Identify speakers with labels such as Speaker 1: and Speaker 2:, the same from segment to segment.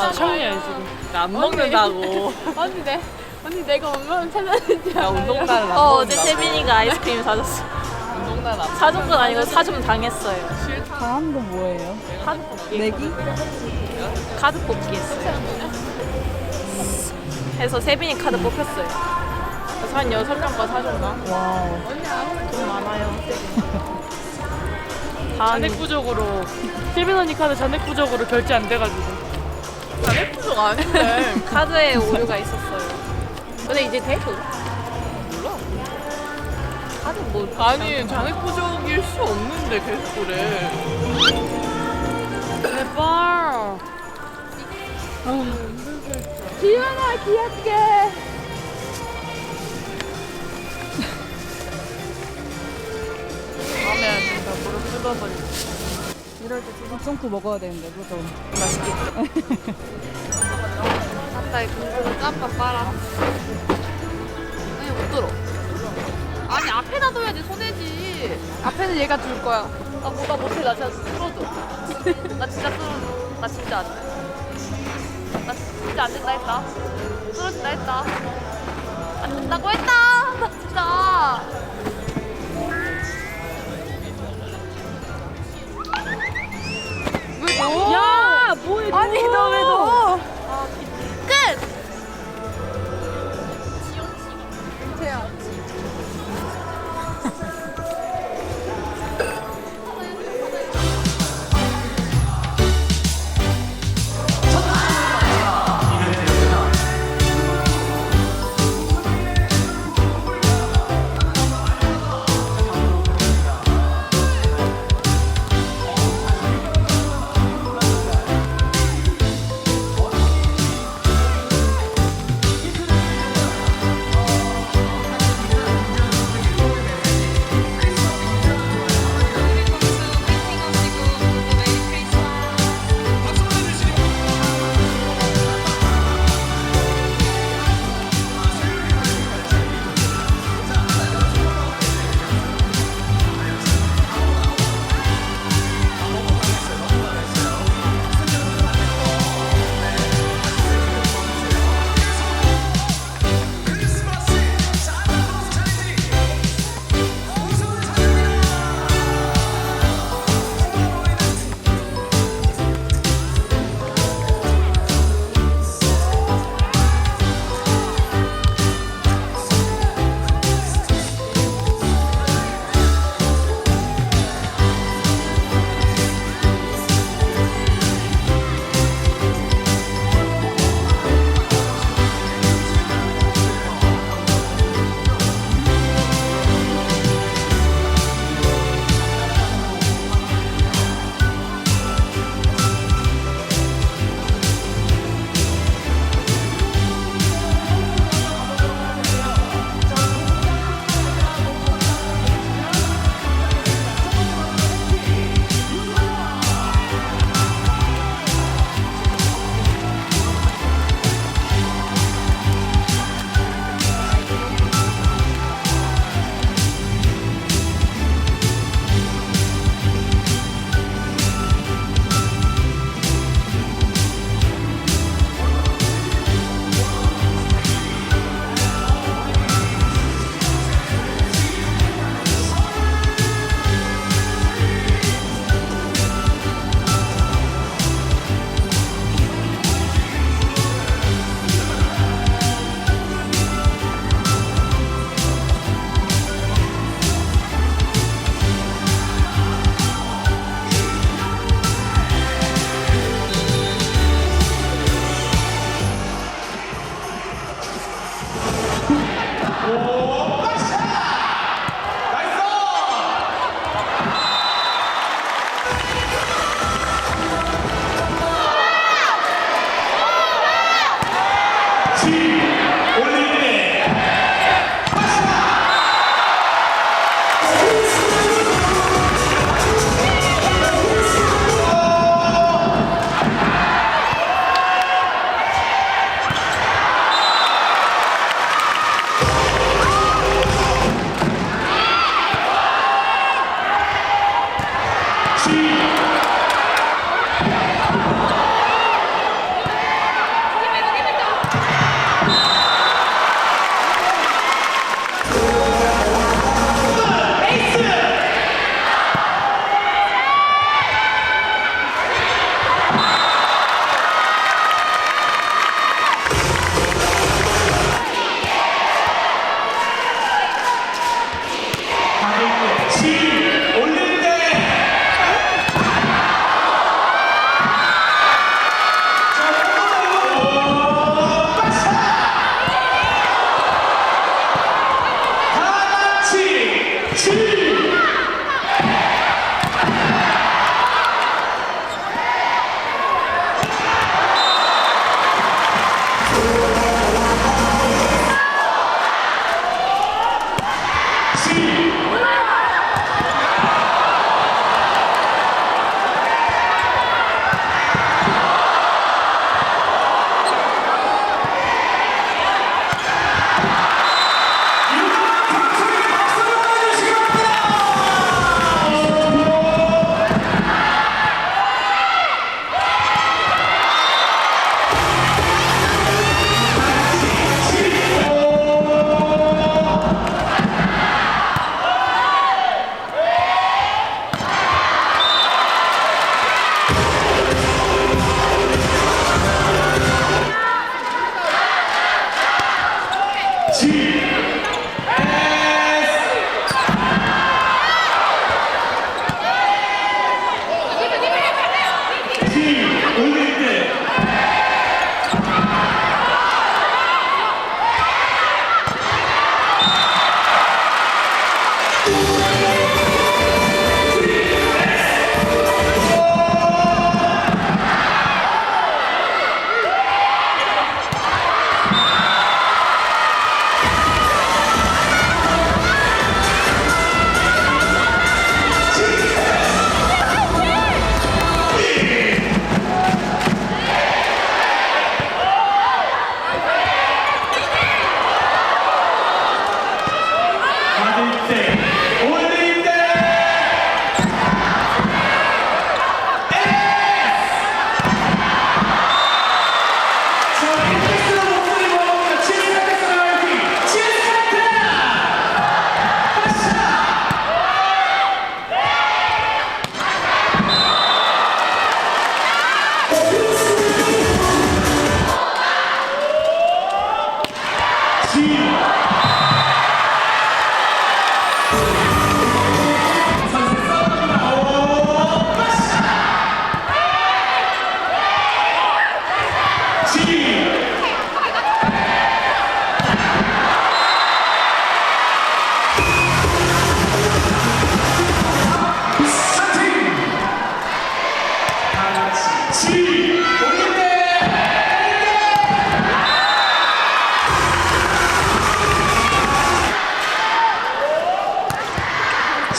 Speaker 1: 나
Speaker 2: 시청이야 지금.
Speaker 3: 안 먹는다고.
Speaker 1: 언니 내 언니 내가 얼마나 찾았는지
Speaker 3: 나? 운동날은 안
Speaker 4: 어, 어제. 세빈이가 아이스크림 사줬어.
Speaker 3: 운동날 안
Speaker 4: 사준 건 아니고 사주면 당했어요.
Speaker 2: 다음 건 뭐예요?
Speaker 4: 카드 뽑기.
Speaker 2: 내기?
Speaker 4: 카드 뽑기 했어요. 해서 세빈이 카드 뽑혔어요. 그래서 한 여섯 장거 사줬나?
Speaker 2: 와우.
Speaker 4: 돈 많아요. 다음
Speaker 2: 잔액 부족으로 세빈 언니 카드 잔액 부족으로 결제 안 돼가지고.
Speaker 3: 좀 아닌데.
Speaker 4: 카드에 오류가 있었어요. 근데 이제 돼? 그거?
Speaker 3: 몰라.
Speaker 4: 카드 뭐
Speaker 3: 아니 부족일 수 없는데 계속 그래.
Speaker 2: 제발.
Speaker 1: 지연아 귀엽게
Speaker 2: 다음에 진짜 무릎 뜯어버리. 이럴 때 지방송크 먹어야 되는데 그죠?
Speaker 1: 맞다 이 공부를 깜빡 빨아. 아니 못 들어. 아니 앞에다 둬야지 손해지. 앞에는 얘가 줄 거야. 아 뭐가 못해 나 진짜 쓰러져. 나 진짜 쓰러져. 나 진짜 안돼나 진짜 안 된다 했다. 쓰러진다 했다. 안 된다고 했다! 나 진짜
Speaker 2: 아니 너왜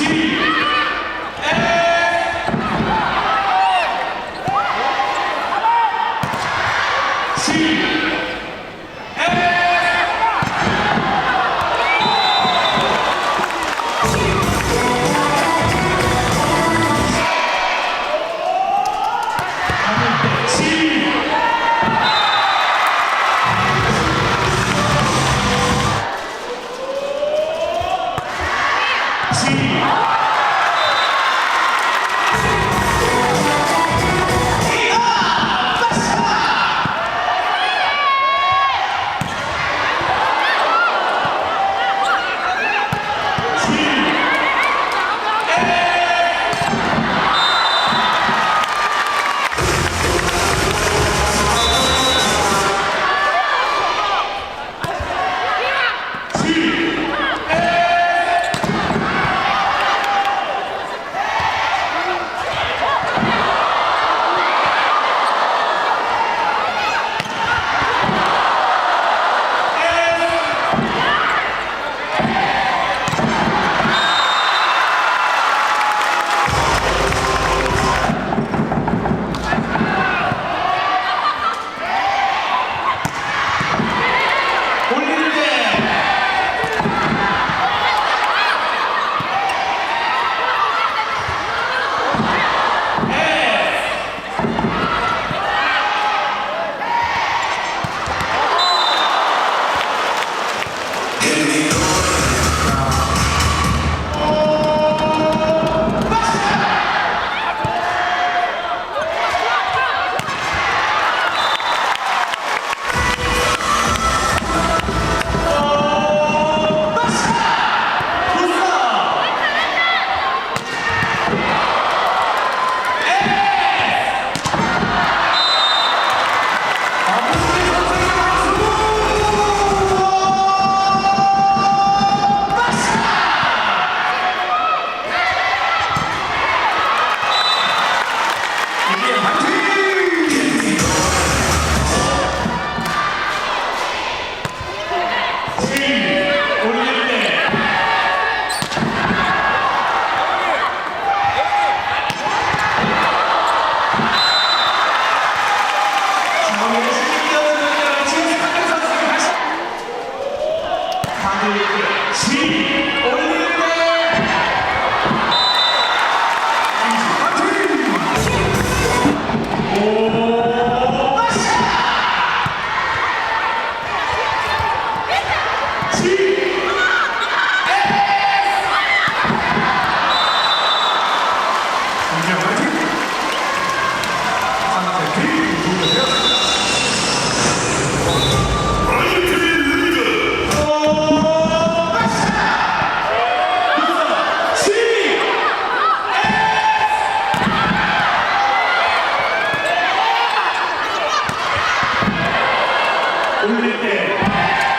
Speaker 1: see.
Speaker 5: ¡Sí!
Speaker 6: 올릴 때.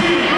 Speaker 6: Steve.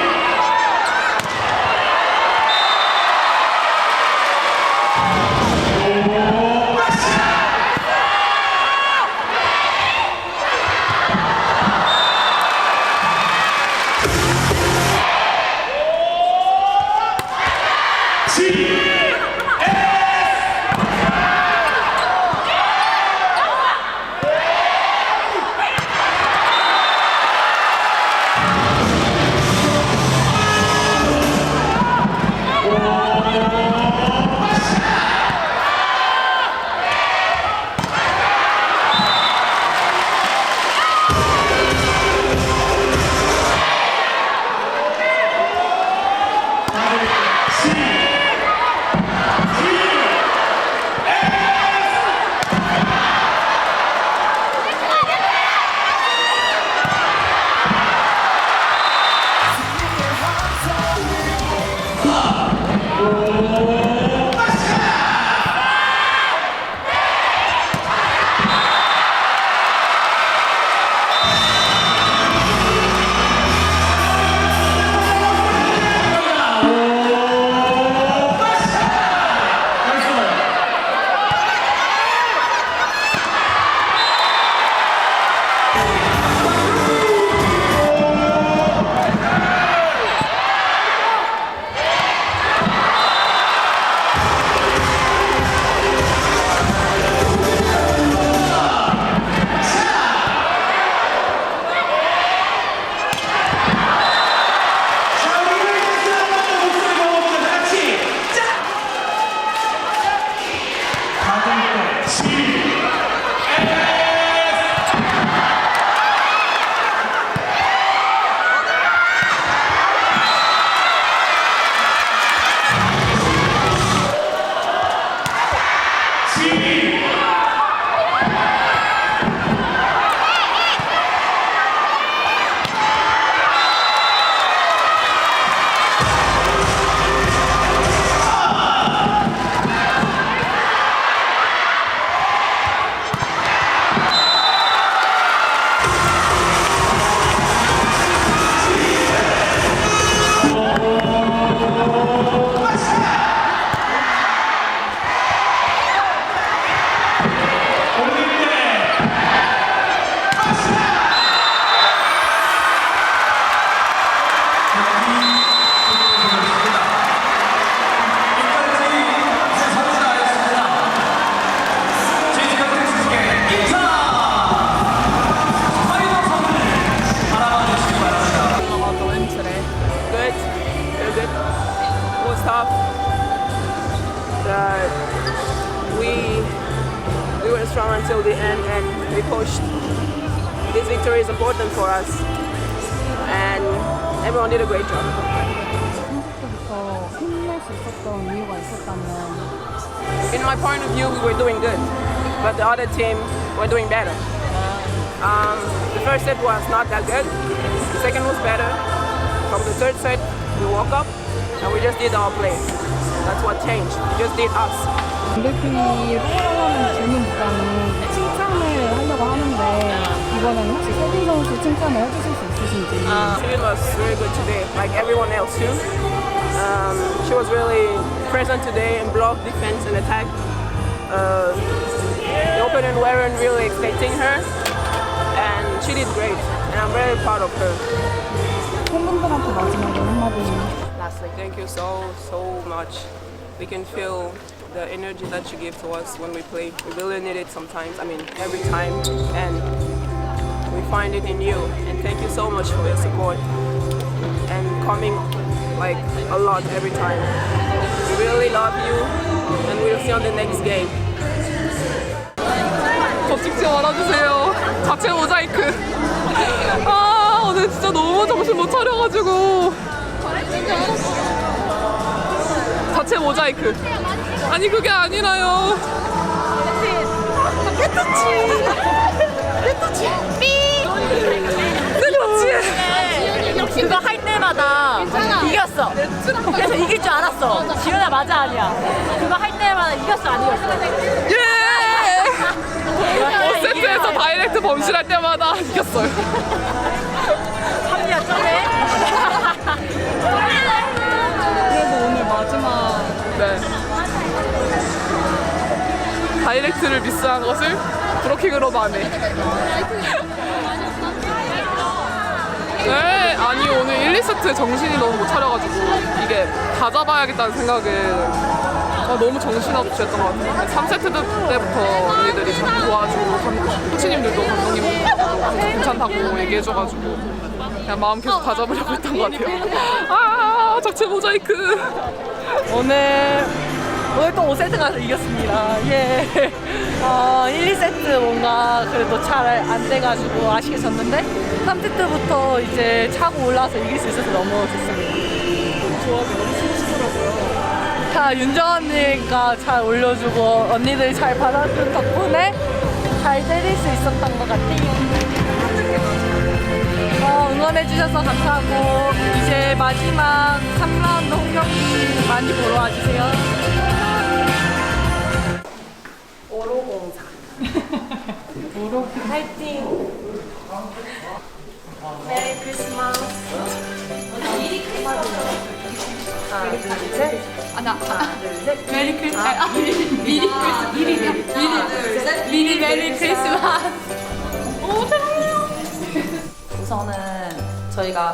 Speaker 6: good, but the other team were doing better. Um, the first set was not that good. The second was better. From the third set, we woke up and we just did our play. That's what changed. We just did us.
Speaker 7: MVP를 사랑하는 질문보다는 칭찬을 하려고 하는데 이번에는 혹시 세빈 선수 칭찬을 해주실 수 있으신지
Speaker 6: She was very good today, like everyone else too. Um, she was really present today in block, defense, and attack. Uh, the opponent weren't really expecting her, and she did great. And I'm very proud of her.
Speaker 7: 팬분들한테 마지막으로 한마디
Speaker 6: Lastly, thank you so, so much. We can feel the energy that you give to us when we play. We really need it sometimes, I mean, every time. And we find it in you. And thank you so much for your support and coming like a lot every time. We really love you, and we'll see you on the next game.
Speaker 8: 저 찍지 말아주세요. 자체 모자이크. 아 오늘 진짜 너무 정신 못 차려가지고. 자체 모자이크. 아니 그게 아니라요.
Speaker 9: 그거 알았어. 지연아 맞아 아니야. 그거 할 때마다 이겼어 안 이겼어.
Speaker 8: 예! 어, 세트에서 다이렉트 범실할 때마다 이겼어요.
Speaker 9: 합리화 쩌네.
Speaker 7: 그래도 오늘 마지막
Speaker 8: 네. 다이렉트를 미스한 것을 브로킹으로 만회. 네, 아니 오늘 1, 2세트 정신이 너무 못 차려가지고 이게 다 잡아야겠다는 생각에 아, 너무 정신없이 했던 것 같아요. 3세트 때부터 언니들이 참 도와주고 감- 코치님들도 감독님들도 괜찮다고 얘기해줘가지고 그냥 마음 계속 다 잡으려고 했던 것 같아요. 아, 적체 모자이크.
Speaker 9: 오늘 오늘 또 5세트 가서 이겼습니다. 예. 어, 1, 2세트 뭔가 그래도 잘 안 돼가지고 아쉽게 졌는데 3세트부터 이제 차고 올라와서 이길 수 있어서 너무 좋습니다. 조합이 너무 좋으시더라고요. 다 윤정 언니가 잘 올려주고 언니들이 잘 받아준 덕분에 잘 때릴 수 있었던 것 같아요. 어, 응원해주셔서 감사하고 이제 마지막 3라운드 홈 경기 많이 보러 와주세요.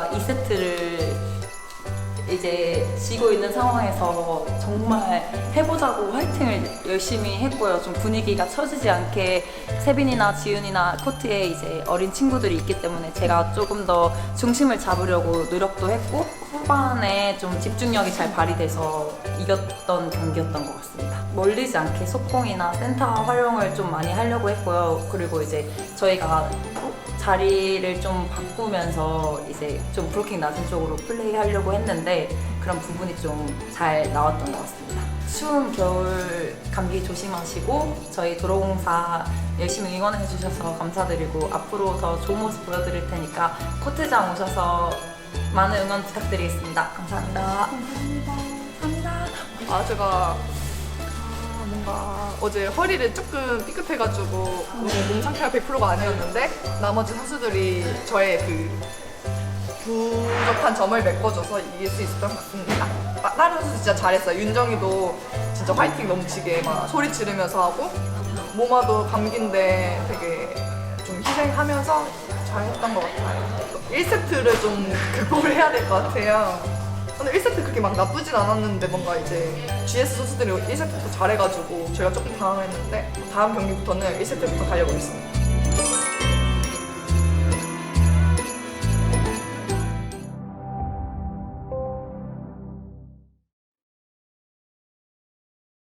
Speaker 10: 저희가 2세트를 이제 지고 있는 상황에서 정말 해보자고 화이팅을 열심히 했고요. 좀 분위기가 처지지 않게 세빈이나 지윤이나 코트에 이제 어린 친구들이 있기 때문에 제가 조금 더 중심을 잡으려고 노력도 했고 후반에 좀 집중력이 잘 발휘돼서 이겼던 경기였던 것 같습니다. 멀리지 않게 속공이나 센터 활용을 좀 많이 하려고 했고요. 그리고 이제 저희가 자리를 좀 바꾸면서 이제 좀 브로킹 낮은 쪽으로 플레이하려고 했는데 그런 부분이 좀 잘 나왔던 것 같습니다. 추운 겨울 감기 조심하시고 저희 도로공사 열심히 응원해 주셔서 감사드리고 앞으로 더 좋은 모습 보여드릴 테니까 코트장 오셔서 많은 응원 부탁드리겠습니다. 감사합니다.
Speaker 8: 아 제가 아, 뭔가 어제 허리를 조금 삐끗해가지고 몸 상태가 100%가 아니었는데 나머지 선수들이 저의 그 부족한 점을 메꿔줘서 이길 수 있었던 것 같습니다. 아, 다른 선수 진짜 잘했어요. 윤정이도 진짜 화이팅 넘치게 막 소리 지르면서 하고 모마도 감기인데 되게 좀 희생하면서 잘했던 것 같아요. 1세트를 좀 극복을 해야 될 것 같아요. 근데 1세트 그렇게 막 나쁘진 않았는데 뭔가 이제 GS 선수들이 1세트부터 잘해가지고 저희가 조금 당황했는데 다음 경기부터는 1세트부터 가려고 했습니다.